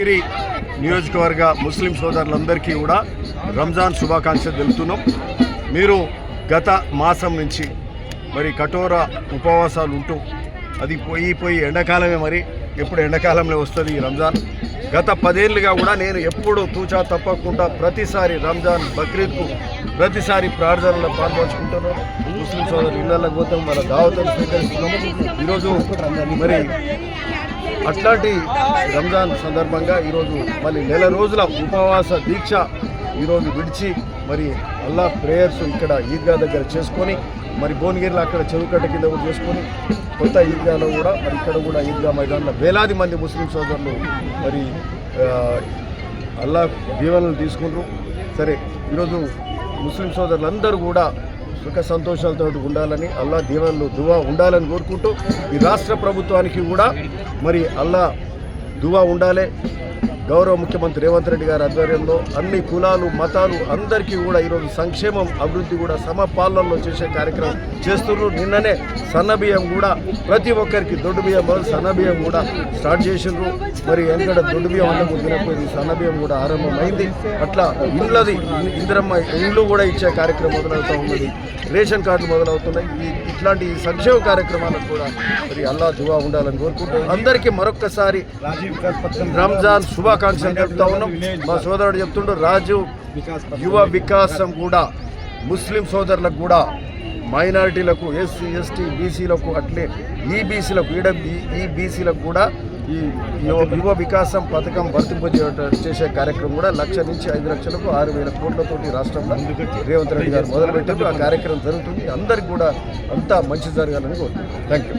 గిరి నియోజకవర్గ ముస్లిం సోదరులందరికీ కూడా రంజాన్ శుభాకాంక్షలు తెలుపుతున్నాం. మీరు గత మాసం నుంచి మరి కఠోర ఉపవాసాలు ఉంటూ అది పోయి పోయి ఎండాకాలమే మరి ఎప్పుడు ఎండాకాలంలో వస్తుంది ఈ రంజాన్. గత పదేళ్ళుగా కూడా నేను ఎప్పుడు తూచా తప్పకుండా ప్రతిసారి రంజాన్ బక్రీద్కు ప్రతిసారి ప్రార్థనలో పాల్పంచుకుంటున్నాను ముస్లిం సోదరులు ఇళ్ళకి పోతాం మన దావతలు స్వీకరిస్తున్నాము ఈరోజు మరి అట్లాంటి రంజాన్ సందర్భంగా ఈరోజు మళ్ళీ నెల రోజుల ఉపవాస దీక్ష ఈరోజు విడిచి మరి అల్లా ప్రేయర్స్ ఇక్కడ ఈద్గా దగ్గర చేసుకొని మరి భువనగిరిలో అక్కడ చెరుకట్ట కింద కూడా చేసుకొని కొత్త ఈద్గాలో కూడా మరి ఇక్కడ కూడా ఈద్గా మైదానంలో వేలాది మంది ముస్లిం సోదరులు మరి అల్లా దీవెనలు తీసుకుంటూ సరే ఈరోజు ముస్లిం సోదరులందరూ కూడా సుఖ సంతోషాలతో ఉండాలని అల్లా దీవెనలు దువా ఉండాలని కోరుకుంటూ ఈ రాష్ట్ర ప్రభుత్వానికి కూడా మరి అల్లా దువా ఉండాలి. గౌరవ ముఖ్యమంత్రి రేవంత్ రెడ్డి గారి ఆధ్వర్యంలో అన్ని కులాలు మతాలు అందరికీ కూడా ఈరోజు సంక్షేమం అభివృద్ధి కూడా సమపాలనలో చేసే కార్యక్రమం చేస్తున్నారు. నిన్ననే సన్న బియ్యం కూడా ప్రతి ఒక్కరికి దొడ్డు బియ్యం బదులు సన్న బియ్యం కూడా స్టార్ట్ చేసిండ్రు. మరి ఎందుకంటే దొడ్డు బియ్యం అన్నం తినకపోయింది. సన్న బియ్యం కూడా ఆరంభమైంది. అట్లా ఇళ్ళది ఇందిరమ్మ ఇళ్ళు కూడా ఇచ్చే కార్యక్రమం మొదలవుతూ ఉన్నది. రేషన్ కార్డులు మొదలవుతున్నాయి. ఇట్లాంటి సంక్షేమ కార్యక్రమాలకు కూడా మరి అల్లా దువా ఉండాలని కోరుకుంటూ అందరికీ మరొక్కసారి రంజాన్ శుభాకాంక్షలు చెప్తా ఉన్నాం. మా సోదరుడు చెప్తుండ్రు రాజు యువ వికాసం కూడా ముస్లిం సోదరులకు కూడా మైనారిటీలకు ఎస్సీ ఎస్టీ బీసీలకు అట్లే ఈబీసీలకు బీసీలకు ఈబీసీలకు ఈ కూడా ఈ యువ యువ వికాసం పథకం వర్తింపజే చేసే కార్యక్రమం కూడా లక్ష నుంచి ఐదు లక్షలకు ఆరు వేల కోట్లతోటి రాష్ట్రంలో రేవంత్ రెడ్డి గారు మొదలుపెట్టారు. ఆ కార్యక్రమం జరుగుతుంది. అందరికి కూడా అంతా మంచి జరగాలని కోరుతున్నాను థ్యాంక్ యూ